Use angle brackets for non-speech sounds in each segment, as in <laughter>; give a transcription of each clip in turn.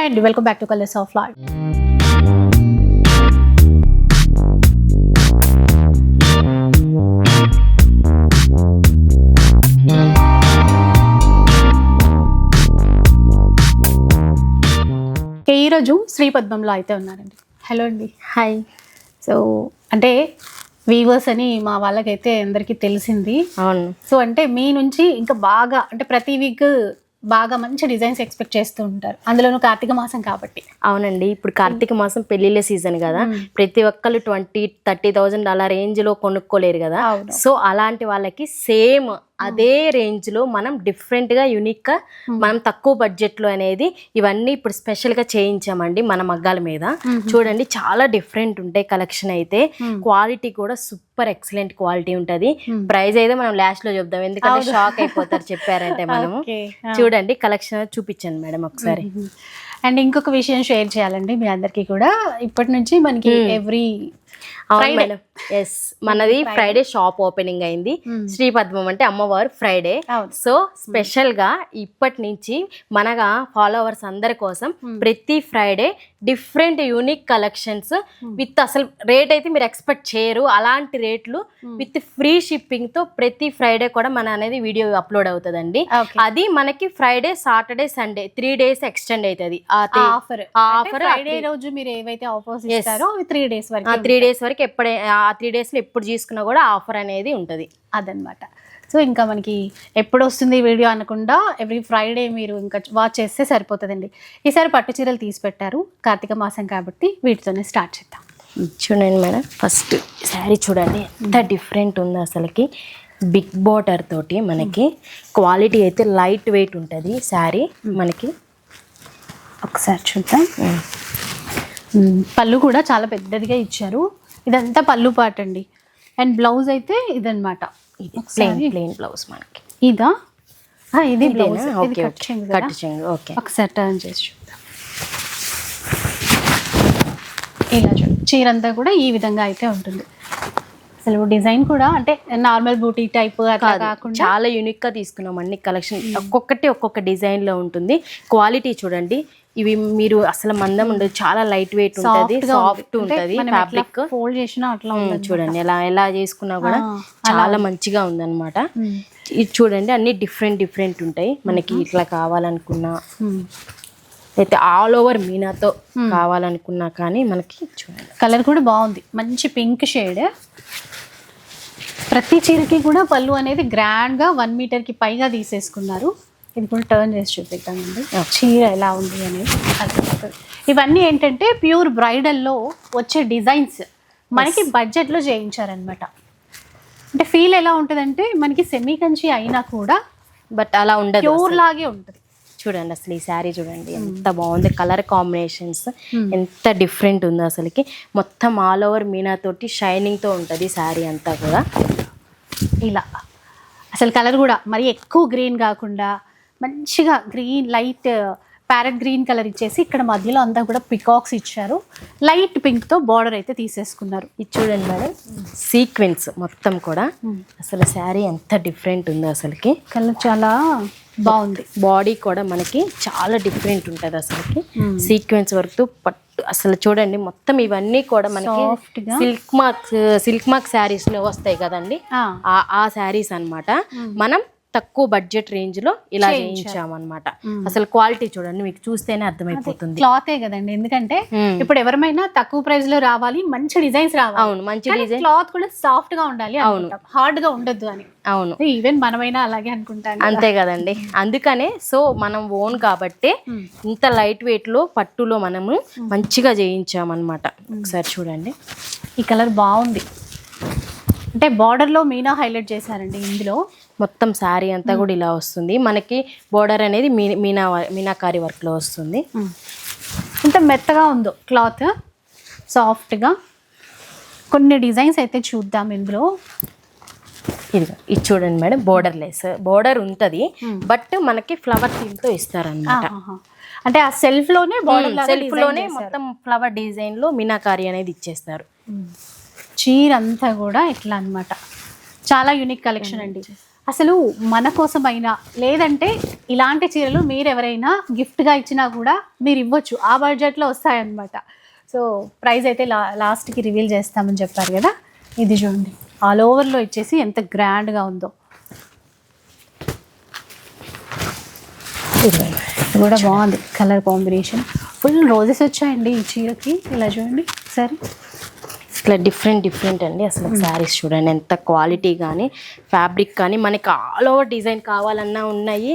Hi అండి welcome back to colours of lad ఈరోజు శ్రీపద్మంలో అయితే ఉన్నారండి. హలో అండి. హాయ్ సో అంటే వీవర్స్ అని మా వాళ్ళకైతే అందరికీ తెలిసింది. అవును. సో అంటే మీ నుంచి ఇంకా బాగా అంటే ప్రతి వీక్ బాగా మంచి డిజైన్స్ ఎక్స్పెక్ట్ చేస్తూ ఉంటారు. అందులోనూ కార్తీక మాసం కాబట్టి. అవునండి. ఇప్పుడు కార్తీక మాసం పెళ్ళిళ్ళ సీజన్ కదా. ప్రతి ఒక్కళ్ళు ట్వంటీ థర్టీ థౌజండ్ అలా రేంజ్లో కొనుక్కోలేరు కదా. సో అలాంటి వాళ్ళకి సేమ్ అదే రేంజ్లో మనం డిఫరెంట్గా యునిక్గా మనం తక్కువ బడ్జెట్లో అనేది ఇవన్నీ ఇప్పుడు స్పెషల్గా చేయించామండి మన మగ్గాల మీద. చూడండి చాలా డిఫరెంట్ ఉంటాయి కలెక్షన్ అయితే. క్వాలిటీ కూడా సూపర్ ఎక్సలెంట్ క్వాలిటీ ఉంటది. ప్రైస్ అయితే మనం లాస్ట్లో చెప్దాం. ఎందుకంటే షాక్ అయిపోతారు చెప్పారంటే మనము. <laughs> చూడండి కలెక్షన్ చూపించండి మేడం ఒకసారి. అండ్ ఇంకొక విషయం షేర్ చేయాలండి మీ అందరికీ కూడా. ఇప్పటి నుంచి మనకి ఎవ్రీ అవును ఎస్ మనది ఫ్రైడే షాప్ ఓపెనింగ్ అయింది. శ్రీ పద్మం అంటే అమ్మవారు ఫ్రైడే. సో స్పెషల్గా ఇప్పటి నుంచి మనగా ఫాలోవర్స్ అందరి కోసం ప్రతి Friday different unique collections with అసలు రేట్ అయితే మీరు ఎక్స్పెక్ట్ చేయరు. అలాంటి రేట్లు విత్ ఫ్రీ షిప్పింగ్తో ప్రతి ఫ్రైడే కూడా మన అనేది వీడియో అప్లోడ్ అవుతుందండి. అది మనకి Friday Saturday Sunday three days extend అవుతుంది ఆఫర్ ఆఫర్ ఫ్రైడే రోజు మీరు ఏవైతే ఆఫర్స్ ఇస్తారో త్రీ డేస్ వరకు త్రీ డేస్ వరకు ఎప్పుడే ఆ త్రీ డేస్లో ఎప్పుడు తీసుకున్నా కూడా ఆఫర్ అనేది ఉంటుంది. అదనమాట. సో ఇంకా మనకి ఎప్పుడు వస్తుంది వీడియో అనకుండా ఎవ్రీ ఫ్రైడే మీరు ఇంకా వాచ్ చేస్తే సరిపోతుందండి. ఈసారి పట్టు చీరలు తీసి పెట్టారు. కార్తీక మాసం కాబట్టి వీటితోనే స్టార్ట్ చేద్దాం. చూడండి మేడం ఫస్ట్ శారీ చూడండి ఎంత డిఫరెంట్ ఉంది అసలుకి. బిగ్ బార్డర్ తోటి మనకి క్వాలిటీ అయితే లైట్ వెయిట్ ఉంటుంది శారీ మనకి. ఒకసారి చూద్దాం. పళ్ళు కూడా చాలా పెద్దదిగా ఇచ్చారు. ఇదంతా పళ్ళు పాట అండి. అండ్ బ్లౌజ్ అయితే ఇదన్నమాట. ఇది ప్లెయిన్ ప్లెయిన్ బ్లౌజ్ మనకి. ఇదా? ఇది బ్లౌజ్ ఓకే కట్ ఒకసారి టర్న్ చేసి చూద్దాం. ఇలా చూడు చీర అంతా కూడా ఈ విధంగా అయితే ఉంటుంది. అసలు డిజైన్ కూడా అంటే నార్మల్ బూటీ టైప్ అట్లా కాదు, కాకుండా చాలా యూనిక్గా తీసుకున్నాం అన్ని కలెక్షన్ ఒక్కొక్కటి ఒక్కొక్క డిజైన్లో ఉంటుంది. క్వాలిటీ చూడండి. ఇవి మీరు అసలు మందం ఉండదు. చాలా లైట్ వెయిట్ ఉంటుంది. సాఫ్ట్ ఉంటుంది. ఫ్యాబ్రిక్ ఫోల్డ్ చేసినా అట్లా ఉంది చూడండి. ఎలా ఎలా చేసుకున్నా కూడా చాలా మంచిగా ఉందన్నమాట. ఇది చూడండి అన్ని డిఫరెంట్ డిఫరెంట్ ఉంటాయి. మనకి ఇట్లా కావాలనుకున్నా. అయితే ఆల్ ఓవర్ మీనాతో కావాలనుకున్నా కానీ మనకి చూడండి కలర్ కూడా బాగుంది. మంచి పింక్ షేడ్. ప్రతి చీరకి కూడా పళ్ళు అనేది గ్రాండ్గా వన్ మీటర్కి పైగా తీసేసుకున్నారు. ఇది కూడా టర్న్ చేసి చూపిద్దామండి. చీర ఎలా ఉంది అనేది. ఇవన్నీ ఏంటంటే ప్యూర్ బ్రైడల్లో వచ్చే డిజైన్స్ మనకి బడ్జెట్లో చేయించారనమాట అంటే ఫీల్ ఎలా ఉంటుందంటే మనకి సెమీ కంచి అయినా కూడా బట్ అలా ఉండదు ప్యూర్ లాగే ఉంటుంది. చూడండి అసలు ఈ శారీ చూడండి ఎంత బాగుంది. కలర్ కాంబినేషన్స్ ఎంత డిఫరెంట్ ఉంది అసలుకి. మొత్తం ఆల్ ఓవర్ మీనా తోటి షైనింగ్తో ఉంటుంది శారీ అంతా కూడా. ఇలా. అసలు కలర్ కూడా మరి ఎక్కువ గ్రీన్ కాకుండా మంచిగా green light parrot green colour ఇచ్చేసి ఇక్కడ మధ్యలో అంతా కూడా పికాక్స్ ఇచ్చారు. లైట్ పింక్తో బార్డర్ అయితే తీసేసుకున్నారు. ఇది చూడండి మేడం సీక్వెన్స్ మొత్తం కూడా. అసలు శారీ ఎంత డిఫరెంట్ ఉంది అసలుకి. కలర్ చాలా బాగుంది. బాడీ కూడా మనకి చాలా డిఫరెంట్ ఉంటుంది అసలుకి. సీక్వెన్స్ వరకు పట్టు అసలు చూడండి మొత్తం ఇవన్నీ కూడా మనకి. సిల్క్ మార్క్ సిల్క్ మార్క్ శారీస్లో వస్తాయి కదండి. ఆ, శారీస్ అన్నమాట. మనం తక్కువ బడ్జెట్ రేంజ్లో ఇలా చేయించామన్నమాట. అసలు క్వాలిటీ చూడండి మీకు చూస్తేనే అర్థమైపోతుంది. క్లాతే కదండి ఎందుకంటే. ఇప్పుడు ఎవరిమైనా తక్కువ ప్రైస్లో రావాలి మంచి డిజైన్స్ రావాలి. అవును మంచి డిజైన్. క్లాత్ కూడా సాఫ్ట్గా ఉండాలి అనుకుంటాం హార్డ్గా ఉండొద్దు అని. అవును. ఈవెన్ మనమైనా అలాగే అనుకుంటాం అంతే కదండి. అందుకనే సో మనం ఓన్ కాబట్టి ఇంత లైట్ వెయిట్లో పట్టులో మనము మంచిగా చేయించామన్నమాట. ఒకసారి చూడండి. ఈ కలర్ బాగుంది. అంటే బార్డర్లో మీనా హైలైట్ చేశారండి ఇందులో. మొత్తం శారీ అంతా కూడా ఇలా వస్తుంది. మనకి బోర్డర్ అనేది మీనా మీనాకారి వర్క్లో వస్తుంది. ఎంత మెత్తగా ఉందో క్లాత్ సాఫ్ట్గా కొన్ని డిజైన్స్ అయితే చూద్దాం ఇందులో. ఇది ఇది చూడండి మేడం బోర్డర్ లెస్ బోర్డర్ ఉంటుంది బట్ మనకి ఫ్లవర్ థీమ్తో ఇస్తారన్నమాట. ఆహాహా. అంటే ఆ సెల్ఫ్లోనే బార్డర్ సెల్ఫ్లోనే మొత్తం ఫ్లవర్ డిజైన్లో మీనాకారి అనేది ఇచ్చేస్తారు. చీర అంతా కూడా ఇట్లా అన్నమాట. చాలా యూనిక్ కలెక్షన్ అండి. అసలు మన కోసమైనా లేదంటే ఇలాంటి చీరలు మీరు ఎవరైనా గిఫ్ట్గా ఇచ్చినా కూడా మీరు ఇవ్వచ్చు ఆ బడ్జెట్లో వస్తాయన్నమాట. సో ప్రైస్ అయితే లా లాస్ట్కి రివీల్ చేస్తామని చెప్పారు కదా? ఇది చూడండి. ఆల్ ఓవర్లో ఇచ్చేసి ఎంత గ్రాండ్గా ఉందో. ఇది కూడా బాగుంది. కలర్ కాంబినేషన్ ఫుల్ రోజెస్ వచ్చాయండి ఈ చీరకి. ఇలా చూడండి. సరే ఇట్లా డిఫరెంట్ డిఫరెంట్ అండి. అసలు శారీస్ చూడండి ఎంత క్వాలిటీ కానీ ఫ్యాబ్రిక్ కానీ మనకి ఆల్ ఓవర్ డిజైన్ కావాలన్నా ఉన్నాయి.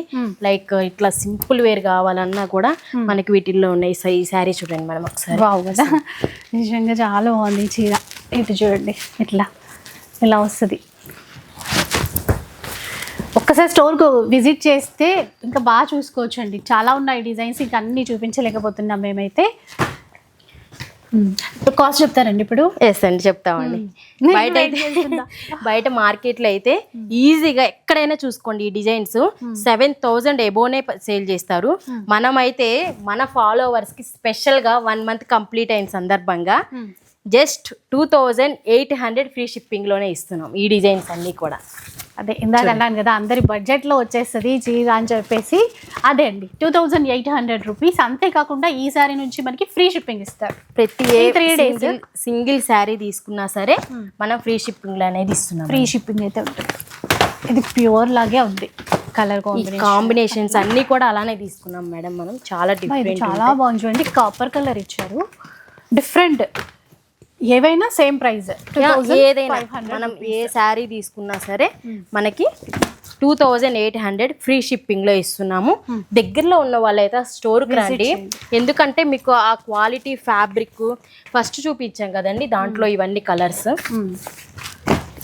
లైక్ ఇట్లా సింపుల్ వేర్ కావాలన్నా కూడా మనకి వీటిల్లో ఉన్నాయి. సో ఈ శారీ చూడండి మేడం ఒకసారి. బావు కదా. నిజంగా చాలా బాగుంది చీర. ఇటు చూడండి ఇట్లా. ఇలా వస్తుంది. ఒక్కసారి స్టోర్కు విజిట్ చేస్తే ఇంకా బాగా చూసుకోవచ్చు అండి చాలా ఉన్నాయి డిజైన్స్ ఇంకా అన్నీ చూపించలేకపోతున్నాం మేమైతే. కాస్ట్ చెప్తారండి ఇప్పుడు? ఎస్ అండి చెప్తామండి. బయట <laughs> బయట మార్కెట్లో అయితే ఈజీగా ఎక్కడైనా చూసుకోండి ఈ డిజైన్స్. సెవెన్ థౌజండ్ ఎబోనే సేల్ చేస్తారు. మనమైతే మన ఫాలోవర్స్కి స్పెషల్గా వన్ మంత్ కంప్లీట్ అయిన సందర్భంగా just two thousand eight hundred free షిప్పింగ్లోనే ఇస్తున్నాం ఈ డిజైన్స్ అన్ని కూడా. అదే ఇందాక అన్నాను కదా అందరి బడ్జెట్లో వచ్చేస్తుంది చీర అని చెప్పేసి అదే అండి two thousand eight hundred rupees. అంతేకాకుండా ఈ సారీ నుంచి మనకి ఫ్రీ షిప్పింగ్ ఇస్తారు. ప్రతి ఈ three days. సింగిల్ శారీ తీసుకున్నా సరే మనం ఫ్రీ షిప్పింగ్ అనేది ఇస్తున్నాం. ఫ్రీ షిప్పింగ్ అయితే ఉంటుంది. ఇది ప్యూర్ లాగే ఉంది కలర్ కాంబినేషన్స్ అన్ని కూడా అలానే తీసుకున్నాం మేడం మనం. చాలా డిఫరెంట్ చాలా బాగుంది కాపర్ కలర్ ఇచ్చారు. డిఫరెంట్ ఏవైనా సేమ్ ప్రైస్. ఏదైనా. మనం ఏ శారీ తీసుకున్నా సరే మనకి two thousand eight hundred free షిప్పింగ్లో ఇస్తున్నాము దగ్గరలో ఉన్న వాళ్ళైతే స్టోర్కి రండి. ఎందుకంటే మీకు ఆ క్వాలిటీ ఫ్యాబ్రిక్ ఫస్ట్ చూపించాం కదండి దాంట్లో ఇవన్నీ కలర్స్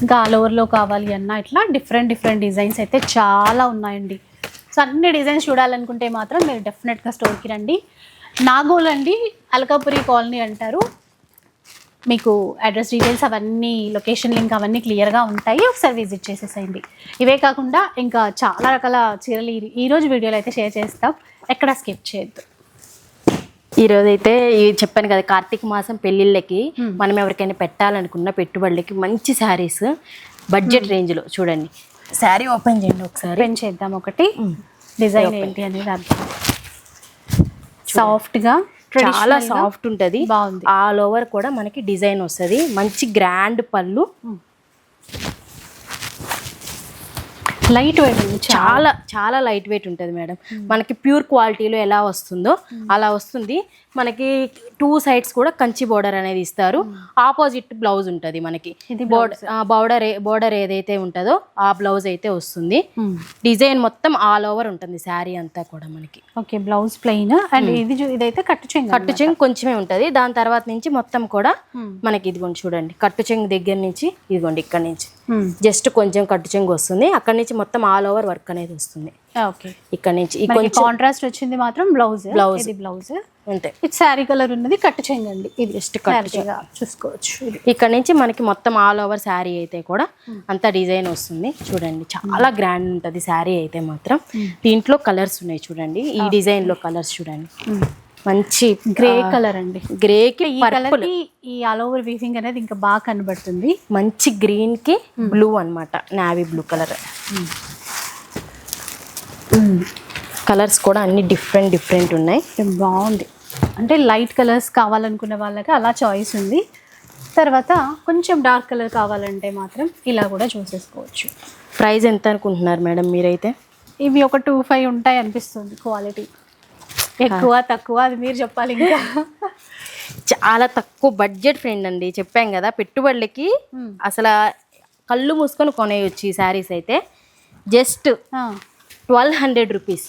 ఇంకా ఆల్ ఓవర్లో కావాలి అన్న ఇట్లా డిఫరెంట్ డిఫరెంట్ డిజైన్స్ అయితే చాలా ఉన్నాయండి. సో అన్ని డిజైన్స్ చూడాలనుకుంటే మాత్రం మీరు డెఫినెట్గా స్టోర్కి రండి. నాగోల్ అండి అలకాపురి కాలనీ అంటారు. మీకు అడ్రస్ డీటెయిల్స్ అవన్నీ లొకేషన్ లింక్ అవన్నీ క్లియర్గా ఉంటాయి. ఒకసారి విజిట్ చేసేసేయండి. ఇవే కాకుండా ఇంకా చాలా రకాల చీరలు ఈ- ఈ రోజు వీడియోలో అయితే షేర్ చేస్తాం. ఎక్కడ స్కిప్ చేయొద్దు. ఈ రోజు అయితే ఈ చెప్పాను కదా కార్తీక మాసం పెళ్ళిళ్ళకి మనం ఎవరికైనా పెట్టాలనుకున్న పెట్టుబడులకి మంచి శారీస్ బడ్జెట్ రేంజ్లో చూడండి. శారీ ఓపెన్ చేయండి ఒకసారి. ఓపెన్ చేద్దాం ఒకటి. డిజైన్ ఏంటి అనేది అర్థం సాఫ్ట్గా చాలా సాఫ్ట్ ఉంటది. బాగుంది. ఆల్ ఓవర్ కూడా మనకి డిజైన్ వస్తది. మంచి గ్రాండ్ పళ్ళు. లైట్ వెయిట్ చాలా. చాలా చాలా లైట్ వెయిట్ ఉంటుంది మేడం మనకి ప్యూర్ క్వాలిటీలో ఎలా వస్తుందో అలా వస్తుంది. మనకి టూ సైడ్స్ కూడా కంచి బోర్డర్ అనేది ఇస్తారు. ఆపోజిట్ బ్లౌజ్ ఉంటుంది మనకి. బోర్డర్ బోర్డర్ ఏదైతే ఉంటుందో ఆ బ్లౌజ్ అయితే వస్తుంది. డిజైన్ మొత్తం ఆల్ ఓవర్ ఉంటుంది శారీ అంతా కూడా మనకి. ఓకే బ్లౌజ్ ప్లెయిన్ అండ్ ఇది ఇదైతే కట్టు చెంగు కట్టు చెంగు కొంచెమే ఉంటుంది. దాని తర్వాత నుంచి మొత్తం కూడా మనకి ఇదిగోండి చూడండి. కట్టు చెంగు దగ్గర నుంచి ఇదిగోండి ఇక్కడ నుంచి. జస్ట్ కొంచెం కట్టు చెంగు వస్తుంది. అక్కడ నుంచి మొత్తం ఆల్ ఓవర్ వర్క్ అనేది వస్తుంది. ఇక్కడ నుంచి కాంట్రాస్ట్ వచ్చింది మాత్రం బ్లౌజ్. ఇది బ్లౌజ్ అంతే. ఇది శారీ కలర్ ఉన్నది కట్టు చెంగు అండి ఇది కట్టు క్లారిటీగా చూసుకోవచ్చు ఇక్కడ నుంచి మనకి మొత్తం ఆల్ ఓవర్ శారీ అయితే కూడా అంత డిజైన్ వస్తుంది. చూడండి చాలా గ్రాండ్ ఉంటుంది శారీ అయితే మాత్రం. దీంట్లో కలర్స్ ఉన్నాయి చూడండి. ఈ డిజైన్లో కలర్స్ చూడండి. మంచి గ్రే కలర్ అండి. గ్రేకి ఈ కలర్కి ఈ ఆల్ ఓవర్ వీవింగ్ అనేది ఇంకా బాగా కనబడుతుంది. మంచి గ్రీన్కి బ్లూ అన్నమాట. నావీ బ్లూ కలర్ కలర్స్ కూడా అన్ని డిఫరెంట్ డిఫరెంట్ ఉన్నాయి. బాగుంది. అంటే లైట్ కలర్స్ కావాలనుకునే వాళ్ళకి అలా చాయిస్ ఉంది. తర్వాత కొంచెం డార్క్ కలర్ కావాలంటే మాత్రం ఇలా కూడా చూసేసుకోవచ్చు. ప్రైస్ ఎంత అనుకుంటున్నారు మేడం మీరైతే? ఇవి ఒక టూ ఫైవ్ ఉంటాయి అనిపిస్తుంది క్వాలిటీ ఎక్కువ తక్కువ అది మీరు చెప్పాలి ఇంకా. చాలా తక్కువ బడ్జెట్ ఫ్రెండ్ అండి. చెప్పాం కదా పెట్టుబడులకి అసలు కళ్ళు మూసుకొని కొనేయచ్చు ఈ శారీస్ అయితే. Just twelve hundred rupees.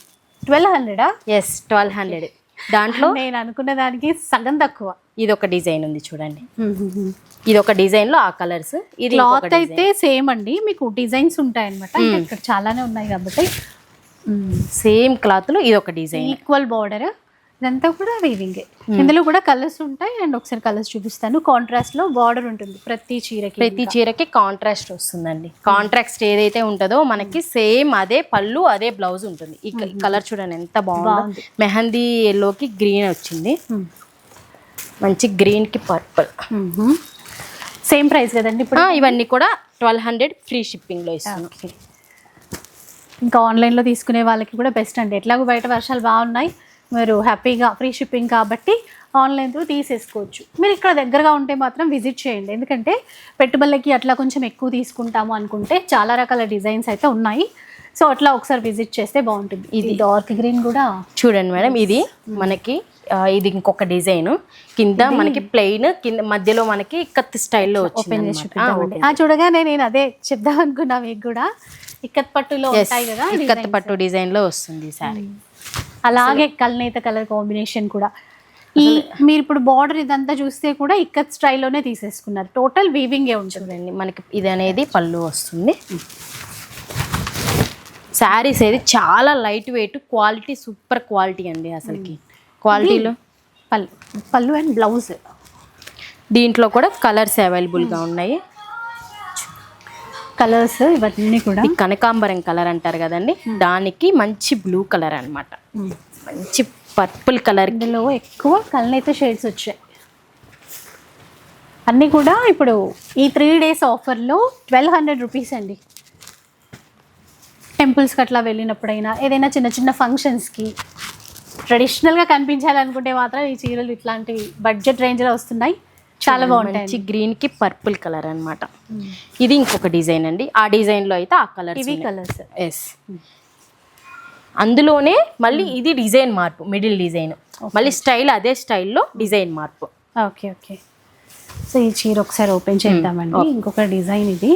Twelve హండ్రెడా? Yes twelve hundred. దాంట్లో నేను అనుకున్న దానికి సగం తక్కువ. ఇది ఒక డిజైన్ ఉంది చూడండి. ఇది ఒక డిజైన్లో ఆ కలర్స్ ఇది క్లాత్ అయితే సేమ్ అండి. మీకు డిజైన్స్ ఉంటాయి అనమాట ఇక్కడ చాలానే ఉన్నాయి కాబట్టి. సేమ్ క్లాత్లో ఇది ఒక డిజైన్. ఈక్వల్ బార్డర్ ఇదంతా కూడా వీవింగ్ ఇందులో కూడా కలర్స్ ఉంటాయి అండ్ ఒకసారి కలర్స్ చూపిస్తాను. కాంట్రాస్ట్లో బార్డర్ ఉంటుంది ప్రతి చీరకి ప్రతి చీరకి కాంట్రాస్ట్ వస్తుందండి. కాంట్రాస్ట్ ఏదైతే ఉంటుందో మనకి సేమ్ అదే పళ్ళు అదే బ్లౌజ్ ఉంటుంది. ఈ కలర్ చూడండి ఎంత బాగుందో. మెహందీ ఎల్లోకి గ్రీన్ వచ్చింది. మంచి గ్రీన్కి పర్పుల్ సేమ్ ప్రైస్ కదండి ఇప్పుడు? ఇవన్నీ కూడా ట్వెల్వ్ హండ్రెడ్ ఫ్రీ షిప్పింగ్లో ఇస్తాను ఇంకా ఆన్లైన్లో తీసుకునే వాళ్ళకి కూడా బెస్ట్ అండి. ఎట్లాగో బయట వర్షాలు బాగున్నాయి. మీరు హ్యాపీగా ఫ్రీ షిప్పింగ్ కాబట్టి ఆన్లైన్లో తీసేసుకోవచ్చు. మీరు ఇక్కడ దగ్గరగా ఉంటే మాత్రం విజిట్ చేయండి. ఎందుకంటే పెట్టుబడులకి అట్లా కొంచెం ఎక్కువ తీసుకుంటాము అనుకుంటే చాలా రకాల డిజైన్స్ అయితే ఉన్నాయి. సో అట్లా ఒకసారి విజిట్ చేస్తే బాగుంటుంది. ఇది డార్క్ గ్రీన్ కూడా చూడండి మేడం ఇది మనకి ఆ, ఇది ఇంకొక డిజైన్. కింద మనకి ప్లెయిన్ కింద మధ్యలో మనకి కత్తి స్టైల్లో వచ్చింది. ఆ చూడగానే నేను అదే చెప్దాం అనుకున్నా మీకు కూడా. ఇక్కత్ పట్టులో ఉంటాయి కదా కత్తి పట్టు డిజైన్లో వస్తుంది సారీ అలాగే కల్నేత కలర్ కాంబినేషన్ కూడా. ఈ మీరు ఇప్పుడు బార్డర్ ఇదంతా చూస్తే కూడా ఇక్కత్ స్టైల్లోనే తీసేసుకున్నారు. టోటల్ వీవింగే ఉంటుంది? చూడండి మనకి ఇది అనేది పళ్ళు వస్తుంది. శారీస్ ఏది చాలా light weight quality super quality అండి అసలుకి. క్వాలిటీలో పళ్ళు పళ్ళు అండ్ బ్లౌజ్ దీంట్లో కూడా కలర్స్ అవైలబుల్గా ఉన్నాయి. కలర్స్ ఇవన్నీ కూడా. కనకాంబరం కలర్ అంటారు కదండి దానికి మంచి బ్లూ కలర్ అన్నమాట. మంచి పర్పుల్ కలర్. ఇందులో ఎక్కువ కల్నేత షేడ్స్ వచ్చాయి. అన్నీ కూడా ఇప్పుడు ఈ త్రీ డేస్ ఆఫర్లో ట్వెల్వ్ హండ్రెడ్ రూపీస్ అండి. టెంపుల్స్కి అట్లా వెళ్ళినప్పుడైనా ఏదైనా చిన్న చిన్న ఫంక్షన్స్కి ట్రెడిషనల్గా కనిపించాలనుకుంటే మాత్రం ఈ చీరలు ఇట్లాంటి బడ్జెట్ రేంజ్లో వస్తున్నాయి. చాలా బాగుంటాయి మంచి గ్రీన్కి పర్పుల్ కలర్ అన్నమాట. ఇది ఇంకొక డిజైన్ అండి. ఆ డిజైన్లో అయితే ఆ కలర్ ఇవి కలర్స్ ఎస్ అందులోనే మళ్ళీ ఇది డిజైన్ మార్పు మిడిల్ డిజైన్. మళ్ళీ స్టైల్ అదే స్టైల్లో డిజైన్ మార్పు. ఓకే ఓకే సో ఈ చీర ఒకసారి ఓపెన్ చేద్దామండి. ఇంకొక డిజైన్ ఇది.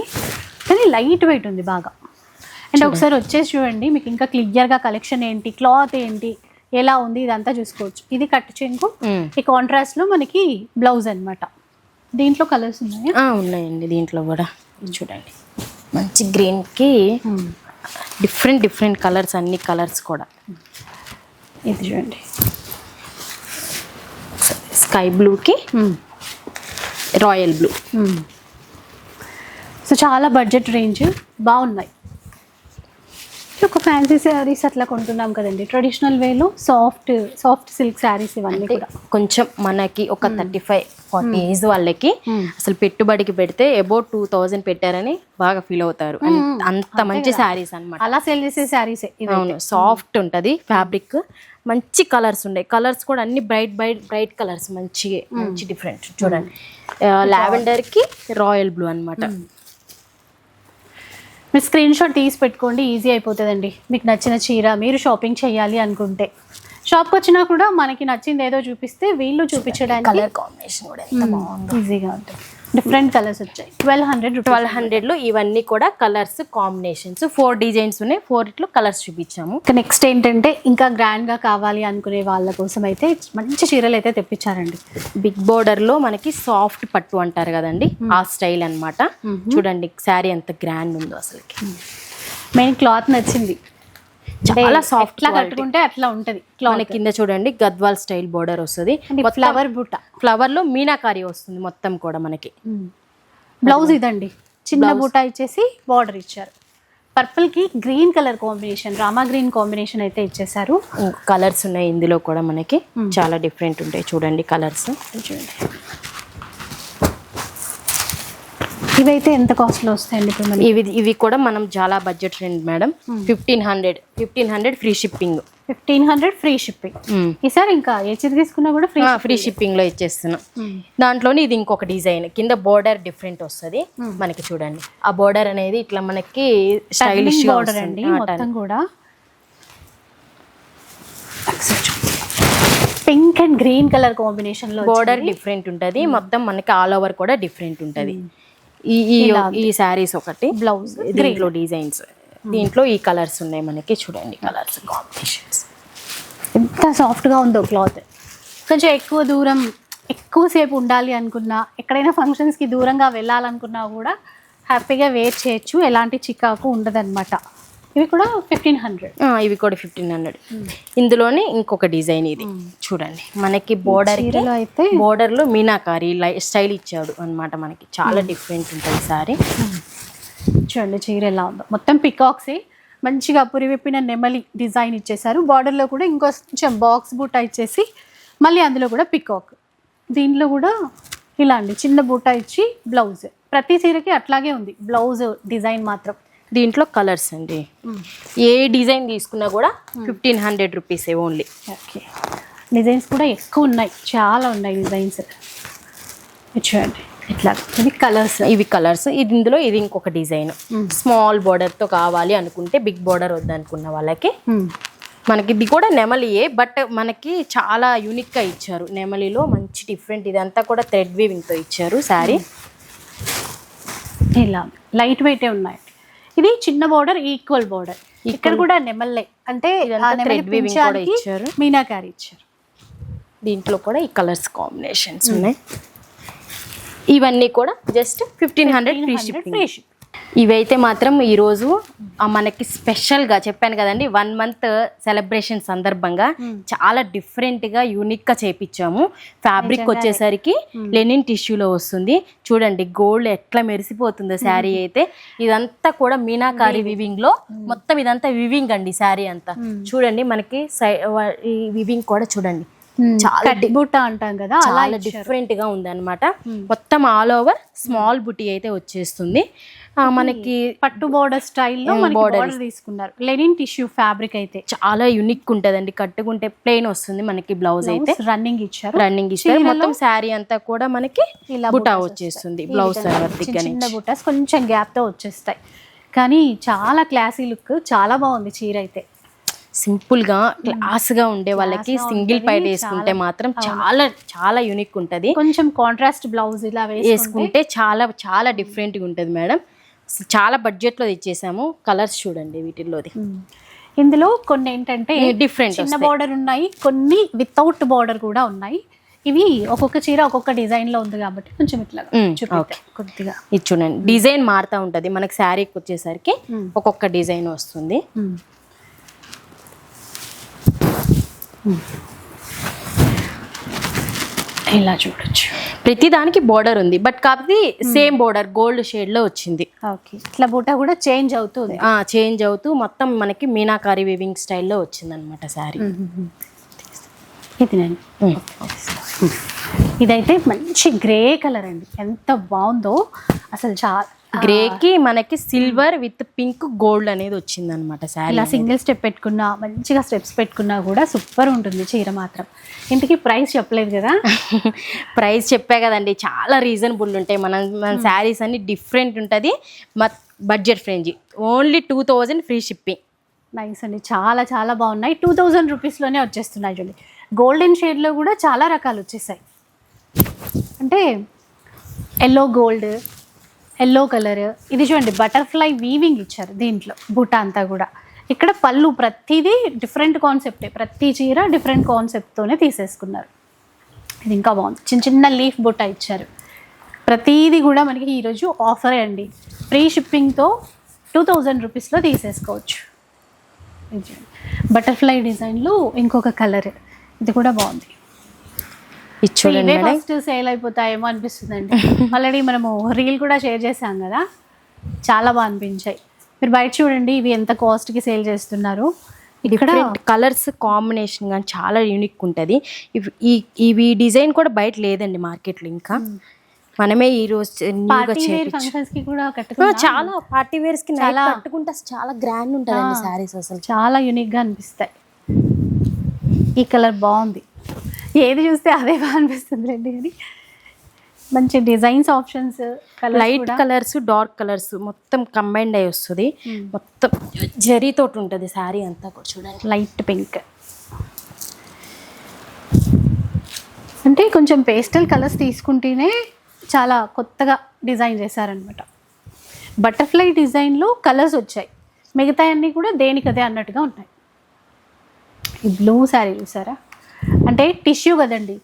కానీ లైట్ వెయిట్ ఉంది బాగా. అండ్ ఒకసారి వచ్చేసి చూడండి మీకు ఇంకా క్లియర్గా కలెక్షన్ ఏంటి క్లాత్ ఏంటి ఎలా ఉంది ఇదంతా చూసుకోవచ్చు. ఇది కట్ చెంగు మ్మ్. ఈ కాంట్రాస్ట్లో మనకి బ్లౌజ్ అన్నమాట. దీంట్లో కలర్స్ ఉన్నాయి? ఉన్నాయండి దీంట్లో కూడా. చూడండి. మంచి గ్రీన్కి డిఫరెంట్ డిఫరెంట్ కలర్స్ అన్ని కలర్స్ కూడా. ఇది చూడండి. స్కై బ్లూకి రాయల్ బ్లూ. సో చాలా బడ్జెట్ రేంజ్ బాగున్నాయి. ఒక ఫ్యాన్సీ శారీస్ అట్లా కొంటున్నాం కదండి. ట్రెడిషనల్ వేలో సాఫ్ట్ సాఫ్ట్ సిల్క్ శారీస్ ఇవన్నీ కూడా. కొంచెం మనకి ఒక థర్టీ ఫైవ్ ఫార్టీ ఏజ్ వాళ్ళకి అసలు పెట్టుబడికి పెడితే అబౌట్ టూ థౌజండ్ పెట్టారని బాగా ఫీల్ అవుతారు. అంత- అంత మంచి శారీస్ అన్నమాట. అలా సేల్ చేసే శారీసే అవును సాఫ్ట్ ఉంటుంది ఫ్యాబ్రిక్ మంచి కలర్స్ ఉన్నాయి కలర్స్ కూడా అన్ని బ్రైట్ బ్రైట్ బ్రైట్ కలర్స్ మంచి మంచి డిఫరెంట్ చూడండి. లావెండర్కి రాయల్ బ్లూ అన్నమాట. మీరు స్క్రీన్ షాట్ తీసి పెట్టుకోండి ఈజీ అయిపోతుందండి. మీకు నచ్చిన చీర మీరు షాపింగ్ చేయాలి అనుకుంటే. షాప్కి వచ్చినా కూడా మనకి నచ్చింది ఏదో చూపిస్తే వీళ్ళు చూపించడానికి కలర్ కాంబినేషన్ కూడా ఈజీగా ఉంటుంది. డిఫరెంట్ కలర్స్ వచ్చాయి. ట్వెల్వ్ హండ్రెడ్ ట్వెల్వ్ హండ్రెడ్లో ఇవన్నీ కూడా కలర్స్ కాంబినేషన్స్ ఫోర్ డిజైన్స్ ఉన్నాయి. ఫోర్ ఇట్లో కలర్స్ చూపించాము. నెక్స్ట్ ఏంటంటే ఇంకా గ్రాండ్గా కావాలి అనుకునే వాళ్ళ కోసం అయితే మంచి చీరలు అయితే తెప్పించారండి. బిగ్ బోర్డర్లో మనకి సాఫ్ట్ పట్టు అంటారు కదండి ఆ స్టైల్ అన్నమాట. చూడండి శారీ ఎంత గ్రాండ్ ఉందో అసలుకి. మెయిన్ క్లాత్ నచ్చింది. చాలా సాఫ్ట్ ఎట్లా కట్టుకుంటే అట్లా ఉంటుంది క్లాత్ కింద చూడండి గద్వాల్ స్టైల్ బోర్డర్ వస్తుంది. ఫ్లవర్ బుట్ట. ఫ్లవర్లో మీనాకారి వస్తుంది మొత్తం కూడా మనకి. బ్లౌజ్ ఇదండి. చిన్న బూటా ఇచ్చేసి బార్డర్ ఇచ్చారు. పర్పుల్కి green colour combination Rama green combination అయితే ఇచ్చేసారు కలర్స్ ఉన్నాయి ఇందులో కూడా మనకి. చాలా డిఫరెంట్ ఉంటాయి చూడండి కలర్స్ చూడండి. ఇవైతే ఎంత కాస్ట్లో వస్తాయండి ఇప్పుడు ఇవి ఇవి కూడా మనం చాలా budget friend madam. Fifteen hundred fifteen hundred free shipping fifteen hundred free shipping ఈసారి ఇంకా ఏ చీర తీసుకున్నా కూడా ఫ్రీ ఫ్రీ షిప్పింగ్లో ఇచ్చేస్తున్నాం. దాంట్లోనే ఇది ఇంకొక డిజైన్ కింద బోర్డర్ డిఫరెంట్ వస్తుంది. మనకి చూడండి. ఆ బోర్డర్ అనేది ఇట్లా మనకి స్టైలిష్ బార్డర్ అండి మొత్తం కూడా. పింక్ అండ్ గ్రీన్ కలర్ కాంబినేషన్లో బోర్డర్ డిఫరెంట్ ఉంటది. మొత్తం మనకి ఆల్ ఓవర్ కూడా డిఫరెంట్ ఉంటది. ఈ ఈ శారీస్ ఒకటి బ్లౌజ్ దీంట్లో డిజైన్స్ దీంట్లో ఈ కలర్స్ ఉన్నాయి మనకి చూడండి కలర్స్ కాంబినేషన్స్ ఎంత సాఫ్ట్గా ఉందో క్లాత్ కొంచెం ఎక్కువ దూరం ఎక్కువసేపు ఉండాలి అనుకున్నా ఎక్కడైనా ఫంక్షన్స్కి దూరంగా వెళ్ళాలనుకున్నా కూడా హ్యాపీగా వేర్ చేయొచ్చు. ఎలాంటి చికాకు ఉండదన్నమాట. ఇవి కూడా ఫిఫ్టీన్ హండ్రెడ్ ఇవి కూడా ఫిఫ్టీన్ హండ్రెడ్ ఇందులోనే ఇంకొక డిజైన్ ఇది. చూడండి. మనకి బోర్డర్ అయితే బోర్డర్లో మీనాకారి స్టైల్ ఇచ్చాడు అన్నమాట మనకి. చాలా డిఫరెంట్ ఉంటుంది సారీ చూడండి చీర ఎలా ఉందో. మొత్తం పికాక్సే మంచిగా పురివిప్పిన నెమలి డిజైన్ ఇచ్చేసారు బార్డర్లో కూడా ఇంకో కొంచెం బాక్స్ బూటా ఇచ్చేసి మళ్ళీ అందులో కూడా పికాక్ దీంట్లో కూడా ఇలా అండి. చిన్న బూటా ఇచ్చి బ్లౌజ్ ప్రతి చీరకి అట్లాగే ఉంది. బ్లౌజ్ డిజైన్ మాత్రం. దీంట్లో కలర్స్ అండి. ఏ డిజైన్ తీసుకున్నా కూడా fifteen hundred rupees only. Okay. Designs కూడా ఎక్కువ ఉన్నాయి. చాలా ఉన్నాయి డిజైన్స్. చూడండి. ఇట్లా. ఇది కలర్స్. ఇవి కలర్స్. ఇది ఇందులో ఇది ఇంకొక డిజైన్. స్మాల్తో కావాలి అనుకుంటే బిగ్ బోర్డర్ వద్దనుకున్న వాళ్ళకి. మనకి ఇది కూడా నెమలియే బట్ మనకి చాలా యూనిక్గా ఇచ్చారు. నెమలిలో మంచి డిఫరెంట్ ఇదంతా కూడా థ్రెడ్ వీవింగ్తో ఇచ్చారు శారీ. ఇలా. లైట్ వెయిటే ఉన్నాయి. ఇది చిన్న బోర్డర్ ఈక్వల్ బోర్డర్ ఇక్కడ కూడా నెమల్లే. అంటే ఇచ్చారు. మీనాకారి ఇచ్చారు. దీంట్లో కూడా ఈ కలర్స్ కాంబినేషన్స్ ఉన్నాయి. ఇవన్నీ కూడా just fifteen hundred free shipping ఇవైతే మాత్రం ఈరోజు మనకి స్పెషల్గా చెప్పాను కదండి వన్ మంత్ సెలబ్రేషన్ సందర్భంగా చాలా డిఫరెంట్గా యూనిక్గా చేపించాము. ఫ్యాబ్రిక్ వచ్చేసరికి లెనిన్ టిష్యూలో వస్తుంది. చూడండి గోల్డ్ ఎట్లా మెరిసిపోతుందో శారీ అయితే. ఇదంతా కూడా మీనాకారి వివింగ్లో మొత్తం ఇదంతా వివింగ్ అండి శారీ అంతా. చూడండి మనకి వివింగ్ కూడా చూడండి. చాలా బుట్ట అంటాం కదా అలా చాలా డిఫరెంట్గా ఉంది అనమాట మొత్తం ఆల్ ఓవర్ స్మాల్ బుటీ అయితే వచ్చేస్తుంది. మనకి పట్టు బోర్డర్ స్టైల్లో మనకి బోర్డర్ తీసుకున్నారు. లెనిన్ టిష్యూ ఫ్యాబ్రిక్ అయితే. చాలా యునిక్ ఉంటదండి. కట్టుకుంటే ప్లెయిన్ వస్తుంది మనకి బ్లౌజ్ అయితే. రన్నింగ్ ఇచ్చారు. రన్నింగ్ ఇస్తారు మొత్తం శారీ అంతా కూడా మనకి ఇలా బుటా వచ్చేస్తుంది. బ్లౌజ్ చిన్న బుటాస్ కొంచెం గ్యాప్తో వచ్చేస్తాయి. కానీ చాలా క్లాసీ లుక్ చాలా బాగుంది చీర అయితే. సింపుల్గా క్లాస్గా ఉండే వాళ్ళకి సింగిల్ పైట్ వేసుకుంటే మాత్రం చాలా చాలా యునిక్ ఉంటది. కొంచెం కాంట్రాస్ట్ బ్లౌజ్ ఇలా వేసి వేసుకుంటే చాలా చాలా డిఫరెంట్గా ఉంటది మేడం చాలా బడ్జెట్లో తెచ్చేసాము కలర్స్ చూడండి వీటిల్లోది. ఇందులో కొన్ని ఏంటంటే డిఫరెంట్ చిన్న బార్డర్ ఉన్నాయి కొన్ని వితౌట్ బార్డర్ కూడా ఉన్నాయి. ఇవి ఒక్కొక్క చీర ఒక్కొక్క డిజైన్లో ఉంది కాబట్టి కొంచెం ఇట్లా కొద్దిగా. ఇది చూడండి. డిజైన్ మారుతూ ఉంటుంది. మనకి శారీకి వచ్చేసరికి ఒక్కొక్క డిజైన్ వస్తుంది. ఇలా చూడొచ్చు. ప్రతి దానికి బోర్డర్ ఉంది. బట్ కాకపోతే సేమ్ బోర్డర్ గోల్డ్ షేడ్లో వచ్చింది. ఓకే. ఇట్లా బుట్ట కూడా చేంజ్ అవుతుంది చేంజ్ అవుతూ మొత్తం మనకి మీనాకారి వివింగ్ స్టైల్లో వచ్చింది అనమాట శారీ ఇది నేను. ఇదైతే మంచి గ్రే కలర్ అండి. ఎంత బాగుందో. అసలు చాలా గ్రేకి మనకి సిల్వర్ విత్ పింక్ గోల్డ్ అనేది వచ్చింది అనమాట శారీ ఇలా సింగిల్ స్టెప్ పెట్టుకున్నా మంచిగా స్టెప్స్ పెట్టుకున్నా కూడా సూపర్ ఉంటుంది చీర మాత్రం. ఇంటికి ప్రైస్ చెప్పలేదు కదా? <laughs> ప్రైస్ చెప్పా కదండి. చాలా రీజనబుల్ ఉంటాయి. మన మన శారీస్ అన్ని డిఫరెంట్ ఉంటుంది. Budget friendly only two thousand free shipping. Nice అండి. చాలా చాలా బాగున్నాయి. టూ థౌజండ్ రూపీస్లోనే వచ్చేస్తున్నాయి చూడండి గోల్డెన్ షేడ్లో కూడా చాలా రకాలు వచ్చేసాయి. అంటే ఎల్లో గోల్డ్ ఎల్లో కలర్. ఇది చూడండి బటర్ఫ్లై వీవింగ్ ఇచ్చారు దీంట్లో బుట్ట అంతా కూడా. ఇక్కడ పళ్ళు ప్రతిదీ డిఫరెంట్ కాన్సెప్టే ప్రతి చీర డిఫరెంట్ కాన్సెప్ట్తోనే తీసేసుకున్నారు. ఇది ఇంకా బాగుంది. చిన్న చిన్న లీఫ్ బుట్ట ఇచ్చారు. ప్రతిదీ కూడా మనకి ఈరోజు ఆఫరే అండి. ఫ్రీ షిప్పింగ్తో టూ థౌజండ్ రూపీస్లో తీసేసుకోవచ్చు. బటర్ఫ్లై డిజైన్లో ఇంకొక కలర్. ఇది కూడా బాగుంది. ఇది చూడండి ఫస్ట్ సేల్ అయిపోతాయేమో అనిపిస్తుందండి. <laughs> ఆల్రెడీ మనము రీల్ కూడా షేర్ చేసాం కదా. చాలా బాగా అనిపించాయి. మీరు బయట చూడండి ఇవి ఎంత కాస్ట్కి సేల్ చేస్తున్నారు. ఇక్కడ కలర్స్ కాంబినేషన్ కానీ చాలా యూనిక్ ఉంటుంది. ఇవి ఈ ఇవి డిజైన్ కూడా బయట లేదండి మార్కెట్లో ఇంకా. మనమే ఈ రోజు చాలా పార్టీ వేర్స్కి చాలా- కట్టుకుంటే చాలా గ్రాండ్ ఉంటుందండి శారీస్ అసలు. చాలా యూనిక్గా అనిపిస్తాయి. ఈ కలర్ బాగుంది. ఏది చూస్తే అదే <laughs> బాగా అనిపిస్తుంది రండి కానీ మంచి designs options light colours dark colours మొత్తం కంబైన్డ్ అయి వస్తుంది. మొత్తం జరీతోటి ఉంటుంది శారీ అంతా కూడా చూడండి లైట్ పింక్ అంటే కొంచెం పేస్టల్ కలర్స్ తీసుకుంటేనే చాలా కొత్తగా డిజైన్ చేశారనమాట బటర్ఫ్లై డిజైన్లో కలర్స్ వచ్చాయి. మిగతా అన్నీ కూడా దేనికదే అన్నట్టుగా ఉన్నాయి. ఈ బ్లూ శారీ చూసారా? అంటే టిష్యూ కదండి.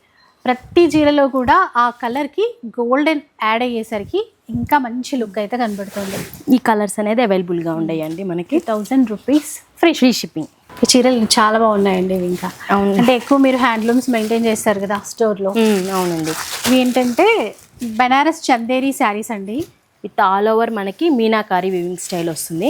ప్రతి చీరలో కూడా ఆ కలర్కి గోల్డెన్ యాడ్ అయ్యేసరికి ఇంకా మంచి లుక్ అయితే కనబడుతుంది. ఈ కలర్స్ అనేది అవైలబుల్గా ఉన్నాయండి మనకి. Thousand rupees free free shipping. ఈ చీరలు చాలా బాగున్నాయండి ఇవి ఇంకా. అవును. అంటే ఎక్కువ మీరు హ్యాండ్లూమ్స్ మెయింటైన్ చేస్తారు కదా స్టోర్లో. అవునండి. ఇవి ఏంటంటే బెనారస్ చందేరి శారీస్ అండి. విత్ ఆల్ ఓవర్ మనకి మీనాకారి వివింగ్ స్టైల్ వస్తుంది.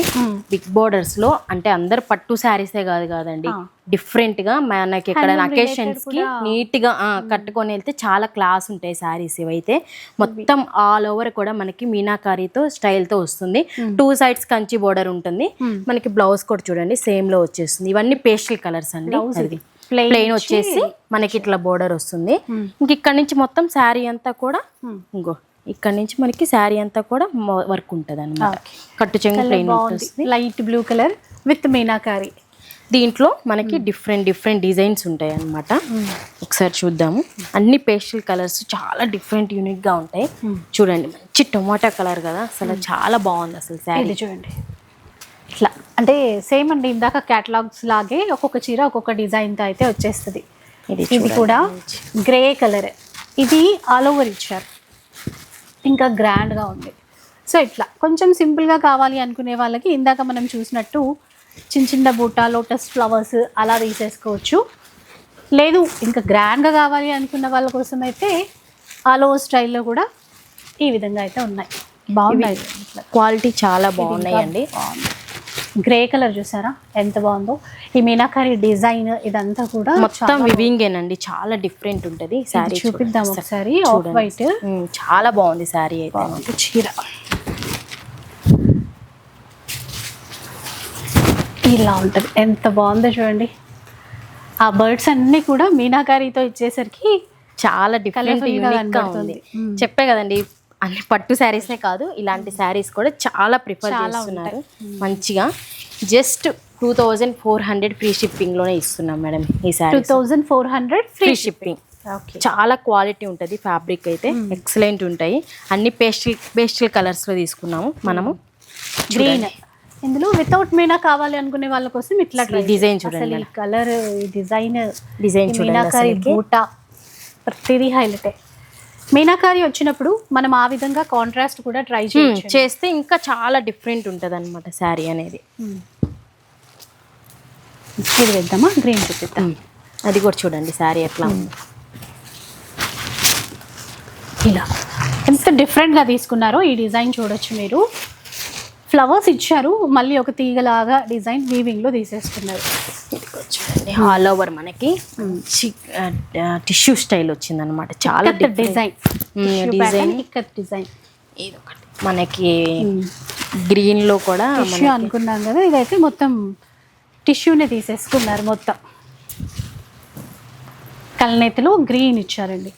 బిగ్ బోర్డర్స్లో అంటే అందరు పట్టు శారీసే కాదు కాదండి. డిఫరెంట్గా మనకి ఎక్కడ అకేషన్స్కి నీట్గా కట్టుకొని వెళ్తే చాలా క్లాస్ ఉంటాయి శారీస్ ఇవైతే. మొత్తం ఆల్ ఓవర్ కూడా మనకి మీనాకారితో స్టైల్తో వస్తుంది. టూ సైడ్స్ కంచి బోర్డర్ ఉంటుంది. మనకి బ్లౌజ్ కూడా చూడండి సేమ్లో వచ్చేస్తుంది. ఇవన్నీ పేస్టల్ కలర్స్ అండి. అది ప్లెయిన్ వచ్చేసి మనకి ఇట్లా బోర్డర్ వస్తుంది. ఇంక ఇక్కడ నుంచి మొత్తం శారీ అంతా కూడా ఇంకో ఇక్కడ నుంచి మనకి శారీ అంతా కూడా వర్క్ ఉంటుంది అనమాట కట్టు చెంగు plain light blue colour with meenakari. దీంట్లో మనకి డిఫరెంట్ డిఫరెంట్ డిజైన్స్ ఉంటాయి అన్నమాట ఒకసారి చూద్దాము. అన్ని పేస్టల్ కలర్స్ చాలా డిఫరెంట్ యూనిక్గా ఉంటాయి. చూడండి మంచి టొమాటో కలర్ కదా. అసలు చాలా బాగుంది అసలు శారీ. చూడండి. ఇట్లా అంటే సేమ్ అండి ఇందాక క్యాటలాగ్స్ లాగే ఒక్కొక్క చీర ఒక్కొక్క డిజైన్తో అయితే వచ్చేస్తుంది. ఇది ఇది కూడా గ్రే కలర్ ఇది ఆల్ ఓవర్ ఇచ్చారు. ఇంకా గ్రాండ్గా ఉంది. సో ఇట్లా. కొంచెం సింపుల్గా కావాలి అనుకునే వాళ్ళకి ఇందాక మనం చూసినట్టు చిన్న చిన్న బూట లోటస్ ఫ్లవర్స్ అలా తీసేసుకోవచ్చు. లేదు ఇంకా గ్రాండ్గా కావాలి అనుకున్న వాళ్ళ కోసం అయితే ఆల్ స్టైల్లో కూడా ఈ విధంగా అయితే ఉన్నాయి. బాగున్నాయి. ఇట్లా క్వాలిటీ చాలా బాగున్నాయండి. గ్రే కలర్ చూసారా? ఎంత బాగుందో. ఈ మీనాకారి డిజైన్ ఇదంతా కూడా మొత్తం వివింగేనండి. చాలా డిఫరెంట్ ఉంటది. శారీ చూపిద్దాం ఒకసారి ఆఫ్ వైట్ చాలా బాగుంది శారీ అయితే. చీర. ఇలా ఉంటుంది. ఎంత బాగుందో చూడండి. ఆ బర్డ్స్ అన్నీ కూడా మీనాకారితో ఇచ్చేసరికి చాలా డిఫరెంట్ Colourful గా యూనిక్గా కనబడుతుంది. ఉంది. చెప్పే కదండి అన్ని పట్టు శారీసే కాదు ఇలాంటి శారీస్ కూడా చాలా ప్రిఫర్ చేస్తున్నారు. మంచిగా just two thousand four hundred free షిప్పింగ్లోనే ఇస్తున్నాం మేడం ఈ two sari thousand four hundred free shipping okay చాలా క్వాలిటీ ఉంటుంది ఫ్యాబ్రిక్ అయితే. ఎక్సలెంట్ ఉంటాయి. అన్ని పేస్టల్ పేస్టల్ కలర్స్లో తీసుకున్నాము మనము. గ్రీన్ ఇందులో వితౌట్ మీనా కావాలి అనుకునే వాళ్ళ కోసం ఇట్లా design చూడండి కలర్ డిజైన్ డిజైన్ చూడండి. బూట ప్రతిదీ హైలైట్ మీనాకారి వచ్చినప్పుడు మనం ఆ విధంగా కాంట్రాస్ట్ కూడా ట్రై Hmm, చేయొచ్చు చేస్తే ఇంకా చాలా డిఫరెంట్ ఉంటుంది అనమాట శారీ అనేది. ఇది వేద్దామా? గ్రీన్ చూపిద్దాం. Hmm. అది కూడా చూడండి శారీ ఎట్లా ఉంది. ఇలా. ఎంత డిఫరెంట్గా తీసుకున్నారో ఈ డిజైన్ చూడొచ్చు మీరు. ఫ్లవర్స్ ఇచ్చారు. మళ్ళీ ఒక తీగలాగా డిజైన్ వీవింగ్లో తీసేసుకున్నారు చూడండి ఆల్ ఓవర్ మనకి టిష్యూ స్టైల్ వచ్చింది అనమాట చాలా డిజైన్. డిజైన్. ఇక్కత్ డిజైన్. ఇది ఒకటి మనకి గ్రీన్లో కూడా టిష్యూ అనుకున్నాం కదా ఇదైతే మొత్తం టిష్యూనే తీసేసుకున్నారు మొత్తం. కలనేతిలో గ్రీన్ ఇచ్చారండి.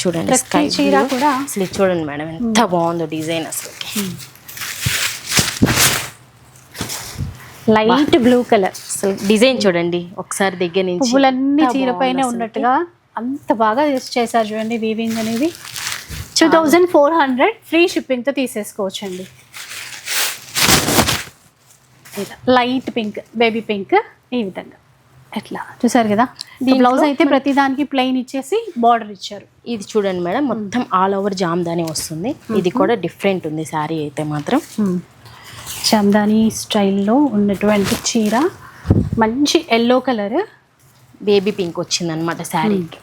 చూడండి చీర కూడా అసలు చూడండి మేడం ఎంత బాగుందో డిజైన్ అసలు లైట్ బ్లూ కలర్. అసలు డిజైన్ చూడండి ఒకసారి దగ్గర నుంచి. పువ్వులన్నీ ఎంత చీర బాగుందో పైన అసలుకి. ఉన్నట్టుగా అంత బాగా యూస్ చేశారు చూడండి వీవింగ్ అనేది. Two thousand four hundred free షిప్పింగ్తో తీసేసుకోవచ్చండి. లైట్ పింక్ బేబీ పింక్ ఈ విధంగా. ఎట్లా? చూసారు కదా? బ్లౌజ్ అయితే ప్రతి దానికి ప్లెయిన్ ఇచ్చేసి బార్డర్ ఇచ్చారు. ఇది చూడండి మేడం మొత్తం ఆల్ ఓవర్ జామ్దాని వస్తుంది. ఇది కూడా డిఫరెంట్ ఉంది శారీ అయితే మాత్రం. చందాని స్టైల్లో ఉన్నటువంటి చీర. మంచి ఎల్లో కలర్ బేబీ పింక్ వచ్చింది అనమాట శారీకి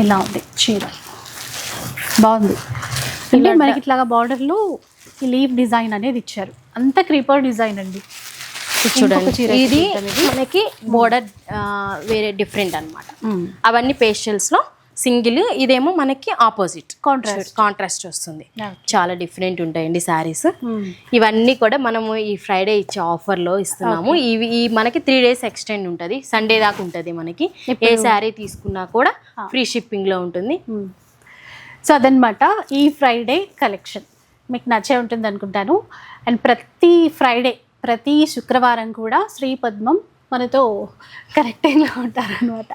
ఇలా ఉంది చీర? బాగుంది. అంటే మనకి ఇట్లాగా బార్డర్లో లీవ్ డిజైన్ అనేది ఇచ్చారు. అంత క్రీపర్ డిజైన్ అండి. చూడండి. ఇది మనకి బోర్డర్ వేరే డిఫరెంట్ అన్నమాట. అవన్నీ పేస్టల్స్లో సింగిల్ ఇదేమో మనకి ఆపోజిట్. కాంట్రాస్ట్ కాంట్రాస్ట్ వస్తుంది. చాలా డిఫరెంట్ ఉంటాయండి శారీస్. ఇవన్నీ కూడా మనము ఈ ఫ్రైడే ఇచ్చే ఆఫర్లో ఇస్తున్నాము. ఇవి ఈ మనకి త్రీ డేస్ ఎక్స్టెండ్ ఉంటుంది. సండే దాకా ఉంటుంది మనకి. ఏ శారీ తీసుకున్నా కూడా ఫ్రీ షిప్పింగ్లో ఉంటుంది. సో అదనమాట ఈ ఫ్రైడే కలెక్షన్ మీకు నచ్చే ఉంటుంది అనుకుంటాను అండ్ ప్రతి ఫ్రైడే ప్రతి శుక్రవారం కూడా శ్రీ పద్మం మనతో కరెక్టింగ్లో <laughs> ఉంటారనమాట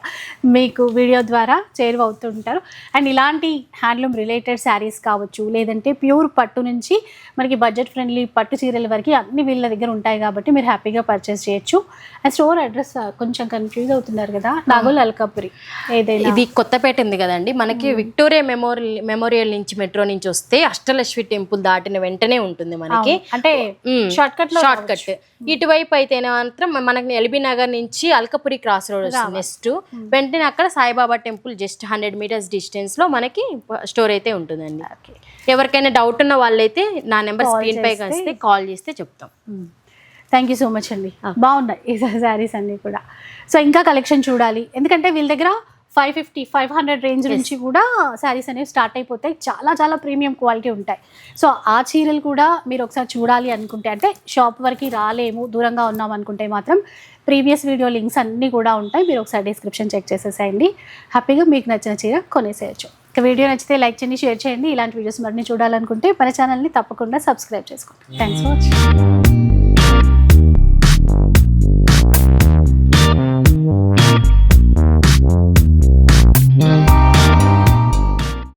మీకు వీడియో ద్వారా చేరువవుతూ ఉంటారు అండ్ ఇలాంటి హ్యాండ్లూమ్ రిలేటెడ్ శారీస్ కావచ్చు లేదంటే ప్యూర్ పట్టు నుంచి మనకి బడ్జెట్ ఫ్రెండ్లీ పట్టు చీరల వరకు అన్ని వీళ్ళ దగ్గర ఉంటాయి కాబట్టి మీరు హ్యాపీగా పర్చేస్ చేయొచ్చు. అండ్ స్టోర్ అడ్రస్ కొంచెం కన్ఫ్యూజ్ అవుతున్నారు కదా? నాగోల్ అల్కపురి ఏదైనా? ఇది కొత్తపేట ఉంది కదండి. మనకి విక్టోరియా మెమోరియల్ మెమోరియల్ నుంచి మెట్రో నుంచి వస్తే అష్టలక్ష్మి టెంపుల్ దాటిన వెంటనే ఉంటుంది మనకి. అంటే షార్ట్ కట్ షార్ట్ కట్ ఇటువైపు అయితే మాత్రం మనకి ఎల్బీ నగర్ నుంచి అల్కపురి క్రాస్ రోడ్ వస్తుంది నెక్స్ట్. వెంటనే అక్కడ Saibaba temple just hundred metres డిస్టెన్స్లో మనకి స్టోర్ అయితే ఉంటుందండి. ఎవరికైనా డౌట్ ఉన్న వాళ్ళైతే నా నెంబర్ స్క్రీన్ పై కలిస్తే కాల్ చేస్తే చెప్తాం. థ్యాంక్ యూ సో మచ్ అండి. బాగున్నాయి <laughs> ఈ శారీస్ అన్నీ కూడా. సో ఇంకా కలెక్షన్ చూడాలి. ఎందుకంటే వీళ్ళ దగ్గర five fifty five hundred range నుంచి కూడా శారీస్ అనేవి స్టార్ట్ అయిపోతాయి. చాలా చాలా ప్రీమియం క్వాలిటీ ఉంటాయి. సో ఆ చీరలు కూడా మీరు ఒకసారి చూడాలి అనుకుంటే అంటే షాప్ వరకు రాలేము దూరంగా ఉన్నాం అనుకుంటే మాత్రం ప్రీవియస్ వీడియో లింక్స్ అన్నీ కూడా ఉంటాయి. మీరు ఒకసారి డిస్క్రిప్షన్ చెక్ చేసేసేయండి. హ్యాపీగా మీకు నచ్చిన చీర కొనేసేయచ్చు. ఇక వీడియో నచ్చితే లైక్ చేయండి షేర్ చేయండి. ఇలాంటి వీడియోస్ మరిన్ని చూడాలనుకుంటే మన ఛానల్ని తప్పకుండా సబ్స్క్రైబ్ చేసుకోండి. Thanks for watching